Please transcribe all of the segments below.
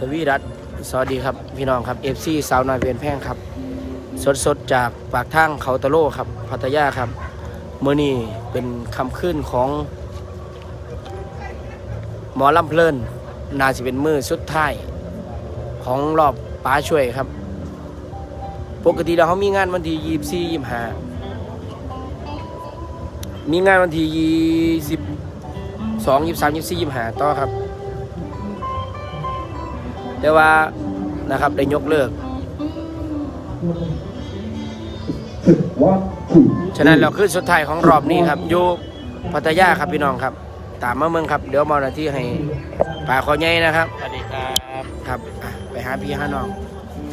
สวีรัตสวัสดีครับพี่น้องครับ FC สาวน้อยเวียนแพงครับ สดสดๆจากปากทางเขาตะโลครับพัทยาครับเมื่อนี้เป็นคำขึ้นของหมอลำเพลินนาสิเป็นมือสุดท้ายของรอบป้าช่วยครับ ปกติแล้วเขามีงานวันที่ยี่สี่ยี่ห้ามีงานวันที่ยี่สิบสองยี่สามยี่สี่ยี่ห้าต่อครับ แต่ว่านะครับได้ยกเลิก ฉะนั้นเราคือสุดท้ายของรอบนี้ครับอยู่พัทยาครับพี่น้องครับ ตามมาเมืองครับ เดี๋ยวมาหน้าที่ให้ป่าขอใหญ่นะครับสวัสดีครับครับอะไปหาพี่หาน้อง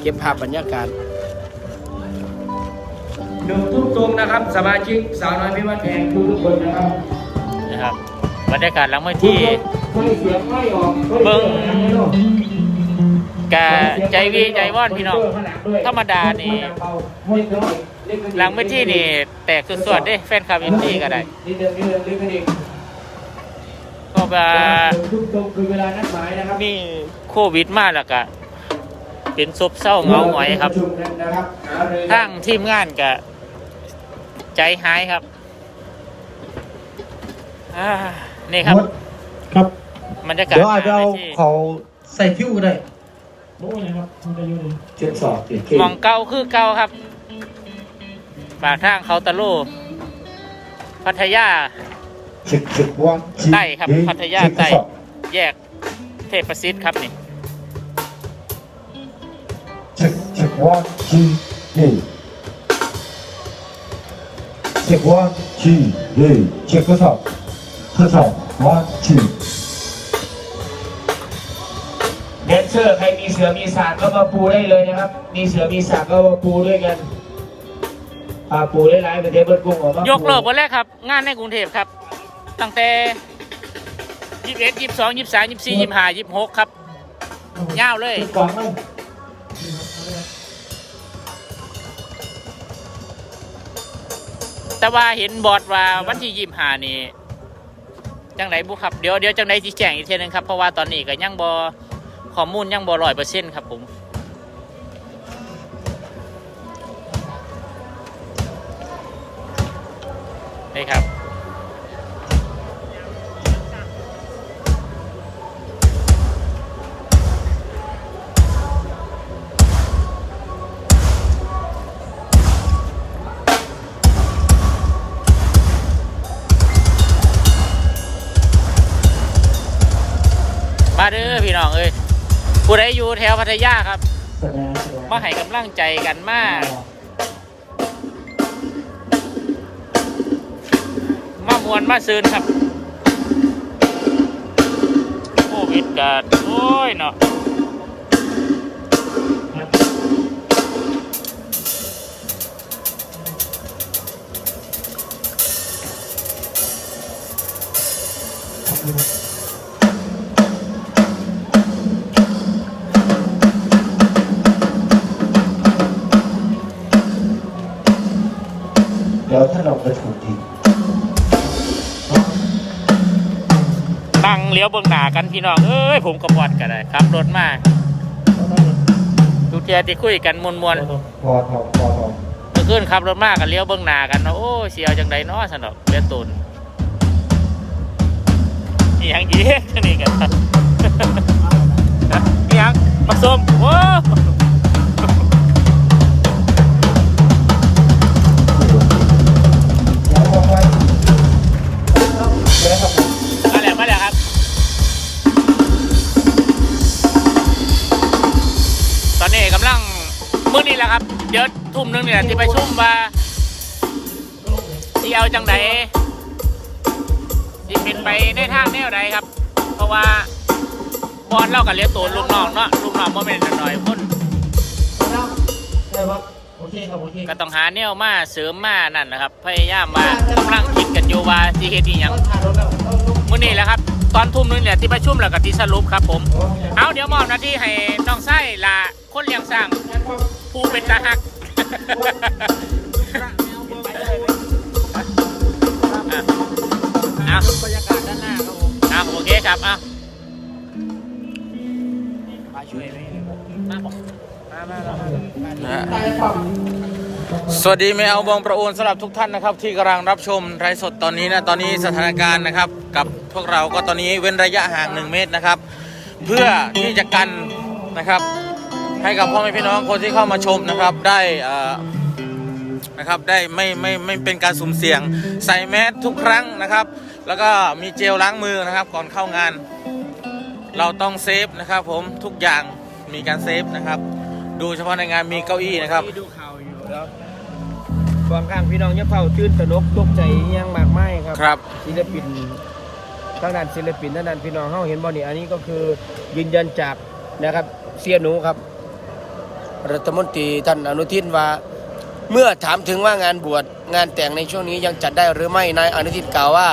เก็บภาพบรรยากาศหนึ่งทุ่มตรงนะครับสมาชิกสาวน้อยพิวัตแพงทุกทุกคนนะครับนะครับบรรยากาศหลังเมื่อที่ไม่เสียงไม่ออกเบิ่ง กาใจวีใจว่อนพี่น้อง ธรรมดานี่หลังเมื่อที่นี่ แตกสุดๆเด้แฟนคลับอินดี้ก็ได้นิดเดียวนิดเดียวนิดเดียวก็ว่าทุ่มตรงคือเวลานัดหมายนะครับมีโควิดมาแล้วก็เป็นซบเศร้าเหงาหงอยครับปะชุมกันนะครับหารือทั้งทีมงานก็ใจหายครับอ่านี่ครับ ครับบรรยากาศเดี๋ยวอาจจะเอาหน้วทีเขาใส่คิ้วก็ได้โอ้ยนะครับมันจะอยู่ในเจ็ดสอบเจ็ดเคหมองเก่าคือเก่าครับ ปากทางเขาตะโล พัทยา เช็คเช็คว่าใต้ครับพัทยาใต้ แยกเทพประสิทธิ์ครับนี่ เช็คเช็คว่าจีนี่เช็คว่าจีนี่เช็คทดสอบทดสอบว่าจีแดนเซอร์ใครมี เสือมีสากก็มาปูได้เลยนะครับ มีเสือมีสากก็มาปูด้วยกันอ่าปูได้หลายประเทศเบิร์ดกุ้งออกมายกเลิกวันแรกครับ งานในกรุงเทพครับ ตั้งแต่ยี่สิบเอ็ดยี่สิบสองยี่สิบสามยี่สิบสี่ยี่สิบห้ายี่สิบหกครับยาวเลยกล่องเลยแต่ว่าเห็นบอร์ดว่าวันที่ยี่สิบห้านี่จังไรบุครับ เดี๋ยวเดี๋ยวจังไรจีแจงอีกทีหนึงครับ เพราะว่าตอนนี้ก็ยังบอ ข้อมูลยังบอร้อยเปอร์เซ็นต์ครับผมนี่ครับ ผู้ใดอยู่แถวพัทยาครับแสดงแสดงมาให้กำลังใจกันมาก มามวนมาซืนครับ โควิดกัดโอ้ยเนาะ ดี๋ยวท่านเราไปถูกทีนั่งเลี้ยวเบื้องหน้ากันพี่น้องเอ้ยผมกระบอดกันเลยครับรถมาทุกเทียที่คุยกันมวนมวนพอทองพอทองๆเมื่อคืนขับรถมากันเลี้ยวเบื้องหน้ากันเนาะโอ้ยเสียวจังใดเนาะสนอกเลี้ยวตุนอีหยังยีกนี่กันอีหยังมาส้มโอ้ ดี๋ยวทุ่มหนึงเนี่ยที่ไปชุ่มว่าที่เอาจังไดที่เป็นไปในทางแนวใดครับ เพราะว่าบอลเล่ากับเลี้ยงตัวลูกน้องเนาะลูกน้องโมเมนต์หน่อยคนได้ครับโอเคครับโอเคก็ต้องหาแนวมาเสริมมานั่นนะครับ พยายามมากำลังคิดกันอยู่ว่าสิเฮ็ดอีหยังมื้อนี้แหละครับ ตอนทุ่มหนึงเนี่ยที่ประชุมแล้วก็ที่สรุปครับผม เอาเดี๋ยวมอบหน้าที่ให้น้องไส้ลาคนเลี้ยงสร้าง ผู้เป็นตาหักอะเอาบรรยากาศด้านหน้าครับผมเอาโอเคครับเอาป้าช่วยบอกนะฮะสวัสดีไม่เอาบองประโอนสำหรับทุกท่านนะครับ ที่กำลังรับชมไลฟ์สดตอนนี้นะตอนนี้สถานการณ์นะครับ กับพวกเราก็ตอนนี้เว้นระยะห่าง 1 เมตรนะครับ เพื่อที่จะกันนะครับ ให้กับพ่อแม่พี่น้องคนที่เข้ามาชมนะครับได้เอ่อนะครับได้ไม่ไม่ไม่เป็นการสุ่มเสี่ยงใส่แมสทุกครั้งนะครับ แล้วก็มีเจลล้างมือนะครับก่อนเข้างาน เราต้องเซฟนะครับ ผมทุกอย่างมีการเซฟนะครับ ดูเฉพาะในงานมีเก้าอี้นะครับที่ดูข่าวอยู่แล้วบางครั้งพี่น้องอย่าเฝ้าตื่นตระหนกตกใจอิหยังมากมายครับครับศิลปินทางด้านศิลปินทางด้านพี่น้องเฮาเห็นบ่นี่อันนี้ก็คือยืนยันจากนะครับเสียหนูครับ รัฐมนตรีท่านอนุทินว่า เมื่อถามถึงว่างานบวชงานแต่งในช่วงนี้ยังจัดได้หรือไม่นายอนุทินกล่าวว่า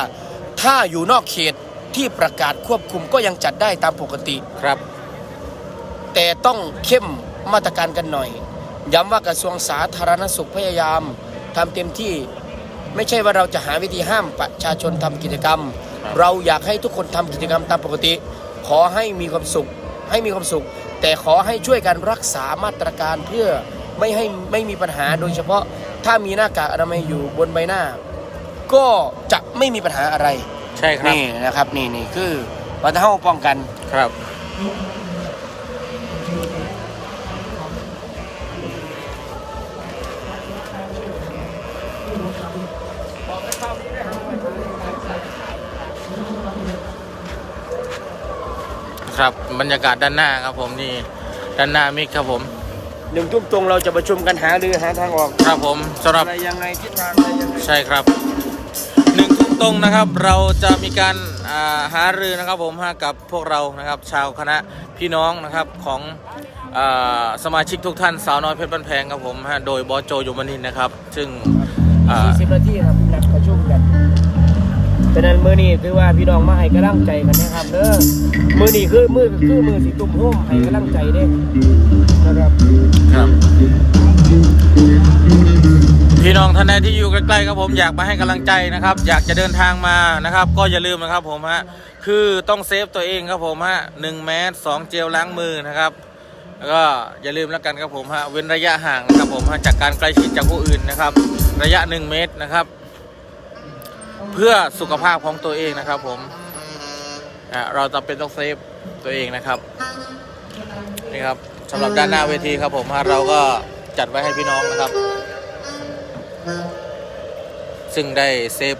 ถ้าอยู่นอกเขตที่ประกาศควบคุมก็ยังจัดได้ตามปกติครับ แต่ต้องเข้มมาตรการกันหน่อย ย้ำว่ากระทรวงสาธารณสุขพยายามทำเต็มที่ไม่ใช่ว่าเราจะหาวิธีห้ามประชาชนทำกิจกรรมครับเราอยากให้ทุกคนทำกิจกรรมตามปกติ ขอให้มีความสุข ให้มีความสุข แต่ขอให้ช่วยกันรักษามาตรการเพื่อไม่ให้ไม่มีปัญหาโดยเฉพาะถ้ามีหน้ากากอนามัยอยู่บนใบหน้า ก็จะไม่มีปัญหาอะไร ใช่ครับ นี่นะครับนี่นี่คือวัฒนธรรมป้องกันครับ ครับบรรยากาศด้านหน้าครับผมนี่ด้านหน้ามิกครับผมหนึ่งทุ่มตรงเราจะประชุมกันหารือหาทางออกครับผมสำหรับอะไรยังไงทิศทางอะไรยังไงใช่ครับหนึ่งทุ่มตรงนะครับ เราจะมีการอ่าหารือนะครับผมฮะกับพวกเรานะครับ ชาวคณะพี่น้องนะครับของอาสมาชิกทุกท่านสาวน้อยเพชรบ้านแพงครับผมฮะโดยบอสโจยมนินทร์นะครับ ซึ่งอ่า40นาทีครับ ฉะนั้นมือนี้คือว่าพี่น้องมาให้กำลังใจกันนะครับเด้อมือนี้คือมือคือมือสีตุ่มโฮมให้กำลังใจเด้นะครับครับ พี่น้องท่านใดที่อยู่ใกล้ๆครับผมอยากมาให้กำลังใจนะครับ อยากจะเดินทางมานะครับ ก็อย่าลืมนะครับผมฮะคือต้องเซฟตัวเองครับผมฮะหนึ่งแมสสองเจลล้างมือนะครับแล้วก็อย่าลืมแล้วกันครับผมฮะเว้นระยะห่างนะครับผมฮะจากการใกล้ชิดจากผู้อื่นนะครับ ระยะ 1 เมตรนะครับ เพื่อสุขภาพของตัวเองนะครับ ผมเราจะเป็นต้องเซฟตัวเองนะครับนี่ครับสำหรับด้านหน้าเวทีครับ ผมฮะเราก็จัดไว้ให้พี่น้องนะครับ ซึ่งได้เซฟ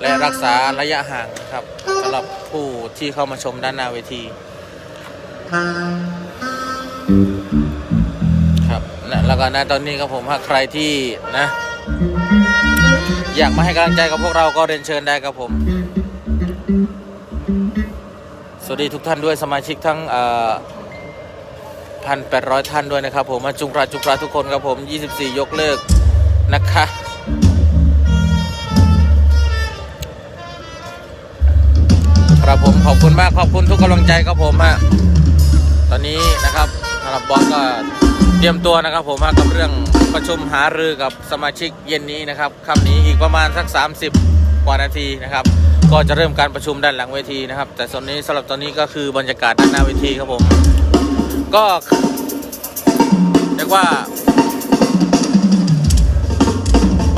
และรักษาระยะห่างครับสำหรับผู้ที่เข้ามาชมด้านหน้าเวทีครับนะแล้วก็นะตอนนี้ครับผมหาใครที่นะ อยากมาให้กำลังใจกับพวกเราก็เรียนเชิญได้ครับผม สวัสดีทุกท่านด้วยสมาชิกทั้งพันแปดร้อยท่านด้วยนะครับผมมาจุงราจุงราทุกคนครับผม 24 ยกเลิกนะคะครับผมขอบคุณมากขอบคุณทุกกำลังใจครับผมฮะตอนนี้นะครับสำหรับบอสก็เตรียมตัวนะครับผมฮะกับเรื่อง ประชุมหารือกับสมาชิกเย็นนี้นะครับคำนี้อีกประมาณสัก 30 กว่านาทีนะครับ ก็จะเริ่มการประชุมด้านหลังเวทีนะครับ แต่ตอนนี้สำหรับตอนนี้ก็คือบรรยากาศด้านหน้าเวทีครับผม ก็เรียกว่า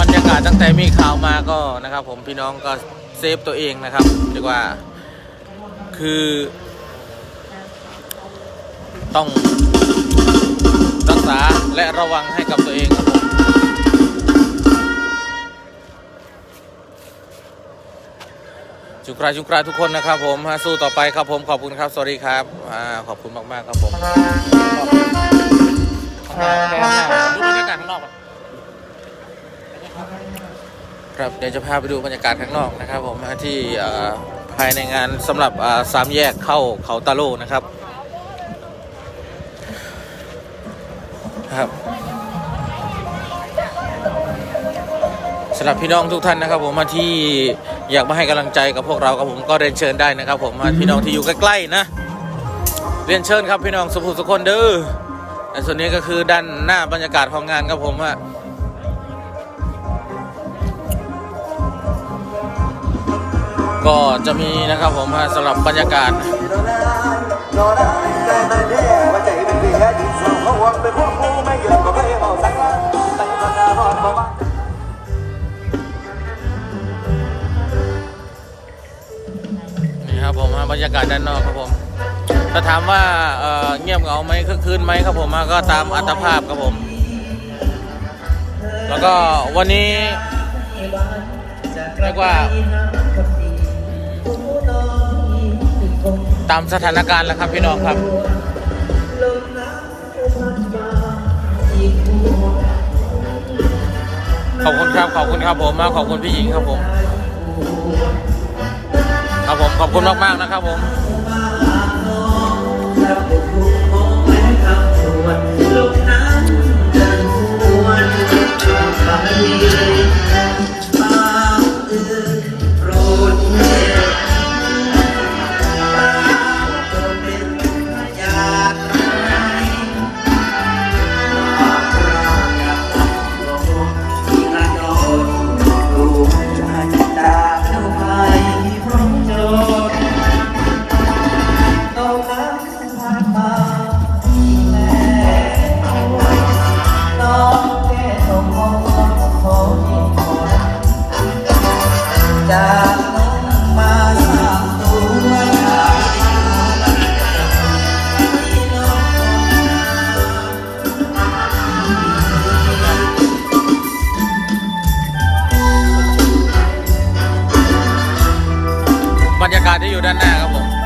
บรรยากาศตั้งแต่มีข่าวมาก็นะครับ ผมพี่น้องก็เซฟตัวเองนะครับเรียกว่าคือต้อง รักษาและระวังให้กับตัวเองครับผมจุกราจุกราทุกคนนะครับผมฮะสู้ต่อไปครับผมขอบคุณครับสวัสดีครับอ่าขอบคุณมากๆครับผมดูบรรยากาศข้างนอกครับเดี๋ยวจะพาไปดูบรรยากาศข้างนอกนะครับผมที่ภายในงานสำหรับสามแยกเข้าเขาตาโลนะครับ ครับสำหรับพี่น้องทุกท่านนะครับ ผมมาที่อยากมาให้กำลังใจกับพวกเราครับผมก็เรียนเชิญได้นะครับ ผมมาพี่น้องที่อยู่ใกล้ๆนะเรียนเชิญครับพี่น้องสุภุสุคนเด้อในส่วนนี้ก็คือด้านหน้าบรรยากาศของงานครับผมฮะก็จะมีนะครับผมสำหรับบรรยากาศ บรรยากาศด้านนอกครับผมถ้าถามว่าเเงียบเหงาไหมคึกคืนไหมครับผมก็ตามอัตภาพครับผม แล้วก็วันนี้เรียกว่าตามสถานการณ์แล้วครับพี่น้องครับขอบคุณครับ ขอบคุณครับผมมากขอบคุณพี่หญิงครับผม ครับผมขอบคุณมากๆนะครับผมาศที่อยู่ด้านหน้าครับผม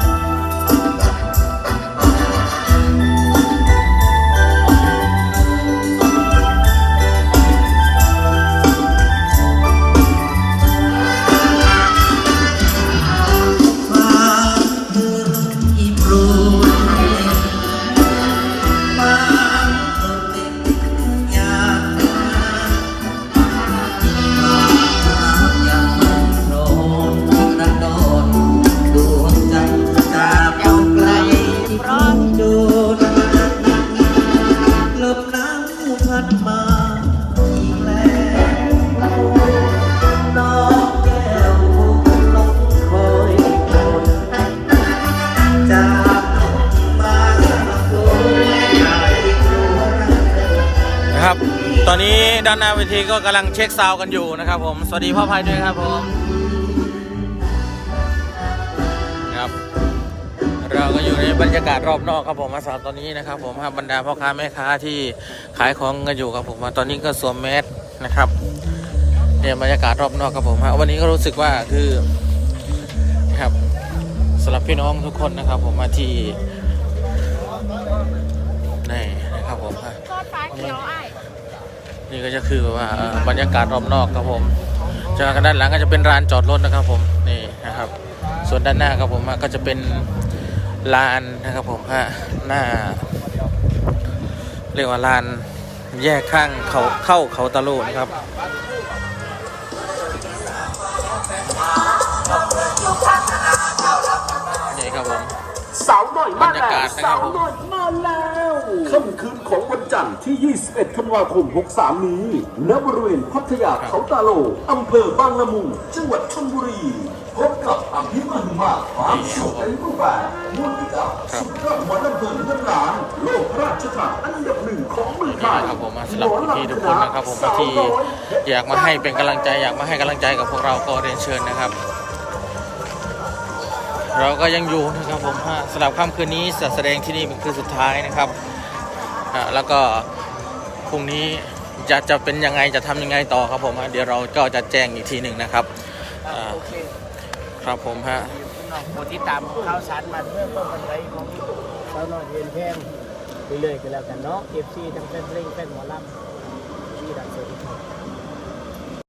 ตอนนี้ด้านหน้าเวทีก็กำลังเช็คซาวกันอยู่นะครับผม สวัสดีพ่อพายด้วยครับผมครับ เราก็อยู่ในบรรยากาศรอบนอกครับผมมาสำหรับตอนนี้นะครับ ผมครับบรรดาพ่อค้าแม่ค้าที่ขายของกันอยู่ครับผมตอนนี้ก็สวมแมสนะครับเนี่ยบรรยากาศรอบนอกครับผมวันนี้ก็รู้สึกว่าคือนะครับสำหรับพี่น้องทุกคนนะครับ ผมมาที่นี่นะครับผมฮะฟ้าเขียวอ้าย นี่ก็จะคือแบบว่าเอ่อบรรยากาศรอบนอกครับผมจากด้านหลังก็จะเป็นลานจอดรถนะครับผมนี่นะครับ ส่วนด้านหน้าครับผมฮะก็จะเป็นลานนะครับผมฮะหน้า เรียกว่าลานแยกข้างเขาเข้าเขาตะลุนะครับนี่ครับผมสาวหน่อยมาบรรยากาศนะครับสาวหน่อยมาแล้ว ค่ำคืนของวันจันทร์ที่ 21 ธันวาคม 63 นี้ ณ บริเวณพัทยาเขาตาโล อำเภอบางละมุง จังหวัดชลบุรี พบกับอภิมหมาความสุขในรูปแบบมวลกิจกรรมสุดยอดหมอลำเพลินเงินล้านโลกพระราชทานอันดับหนึ่งของเมืองไทนี่ยนะครับผมมาสำหรับพี่ๆทุกคนนะครับผมมาที่อยากมาให้เป็นกำลังใจอยากมาให้กำลังใจกับพวกเราก็เรียนเชิญนะครับเราก็ยังอยู่นะครับผมฮะสำหรับค่ำคืนนี้จัดแสดงที่นี่เป็นคืนสุดท้ายนะครับอะ แล้วก็พรุ่งนี้จะจะเป็นยังไงจะทำยังไงต่อครับผมฮะเดี๋ยวเราก็จะแจ้งอีกทีหนึ่งนะครับอ่าโอเคครับผมฮะพี่น้องโปรดติดตามข่าวสารมันเพื่อป้องกันไว้ของสาวน้อยเรียนแพงเรื่อยๆกันแล้วกันเนาะ FC ทั้งแฟนเพลงแฟนหมอลำที่ดังสุด